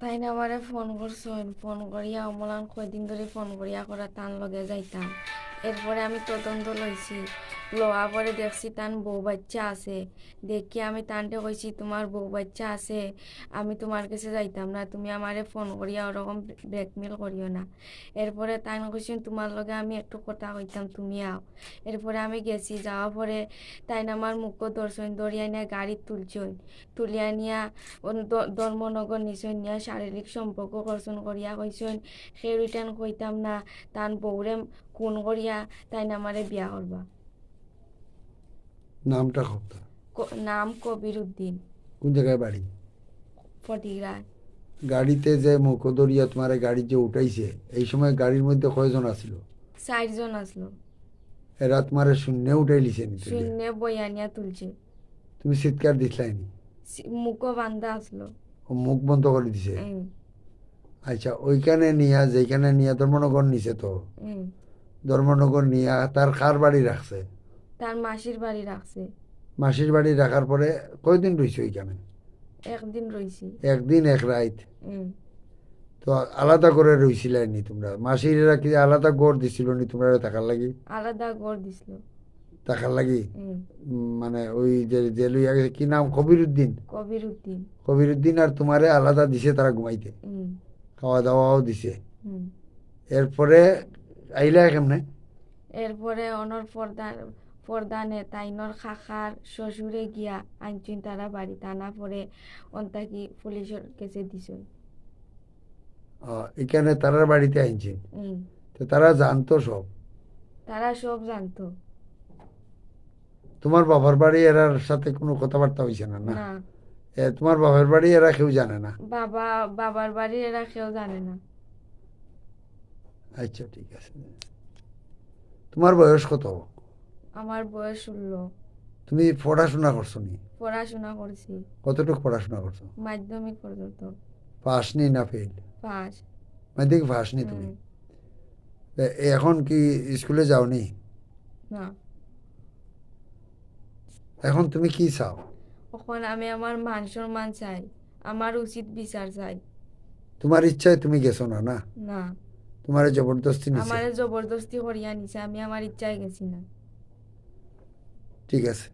তাই না ফোন করছেন ফোন করিয়া অমলান কয়দিন ধরে ফোন করিয়া করা তান লগে যাইতাম। এরপরে আমি তদন্ত লইছি। লওয়া পরে দেখছি তান বউ বাচ্চা আছে। দেখি আমি তানটে কইছি, তোমার বউ বাচ্চা আছে, আমি তোমার কাছে যাইতাম না, তুমি আমারে ফোন করিয়া ওরকম ব্ল্যাকমেল করিও না। এরপরে তাই কইছেন তোমার লগে আমি একটু কথা কইতাম, তুমি আও। এরপরে আমি গেছি, যাওয়ার পরে তাই না আমার মুখ দর্শন দরিয়া নিয়ে গাড়ি তুলছই তুলিয়া নিয়া ধর্মনগর নিছন নিয়া শারীরিক সম্পর্ক কর্ষণ করিয়া কইছন সেই রিটার্ন কইতাম না, তান বউরে খুন করিয়া তাই আমারে বিয়া করবা? নামটা খুব তো। ক- নাম কবির উদ্দিন কোন জায়গায় বাড়ি? ফটিগ্রায় গাড়িতে যে মুখদরিয়া তোমার গাড়ি যে উঠাইছে এই সময় গাড়ির মধ্যে কয়জন আসলো? চারজন আসলো। এরা তোমার শূন্য উঠাই লিছে? শূন্য বয়ানিয়া তুলছে। তুমি চিৎকার দিছলাইনি মুখও বান্ধা আসলো। মুখ বন্ধ করে দিছে? আচ্ছা ওইখানে নিয়া যেখানে নিয়া ধর্মনগর নিছে তো। ধর্মনগর নিয়া তার কার বাড়ি রাখছে? তার মাসির বাড়ি রাখছে। মাসির বাড়ি রাখার পরে কয়দিন রইছে ওইখানে? একদিন রইছি। একদিন এক রাইত? তো আলাদা করে রইছিলাইনি তোমরা? মাসিরা কি আলাদা গড় দিছিল নি তোমরা থাকার লাগি? আলাদা গড় দিছিল। থাকার লাগি? মানে ওই যে যে লইয়া গেছে কি নাম? কবির উদ্দিন কবির উদ্দিন কবির উদ্দিন আর তোমারে আলাদা দিছে তারা ঘুমাইতে। খাওয়া দাওয়াও দিছে। এরপরে আইলা কেমনে এরপরে অনর প্রধান প্রধানে তাইনর খাখার শ্বশুরে গিয়া আনছিন তারা বাড়ি টানা পরে অন্তাকি পুলিশের কেসে দিছ আহ, এখানে তারার বাড়িতে আনছে তো তারা জানতো সব তারা সব জানতো তোমার বাবার বাড়ি এরার সাথে কোনো কথাবার্তা হয়েছে না না তোমার বাবার বাড়ি এরা কেউ জানে না বাবা বাবার বাড়ি এরা কেউ জানে না আচ্ছা ঠিক আছে। তোমার বয়স কত? আমার বয়স ষোলো। তুমি পড়াশোনা করছ নি? পড়াশোনা করছি। কতটুকু পড়াশোনা করছ? মাধ্যমিক পর্যন্ত। পাস নি না ফেল? পাস। মাধ্যমিক পাস নি তুমি? এখন কি স্কুলে যাওনি? না। এখন তুমি কি চাও? এখন আমি আমার মান সম্মান চাই। আমার উচিত বিচার চাই। তোমার ইচ্ছায় তুমি গেছো না না? না। তোমার জবরদস্তি নিছে। আমারে জবরদস্তি করিয়া নিছে আমি আমার ইচ্ছায় গেছি না। ঠিক আছে।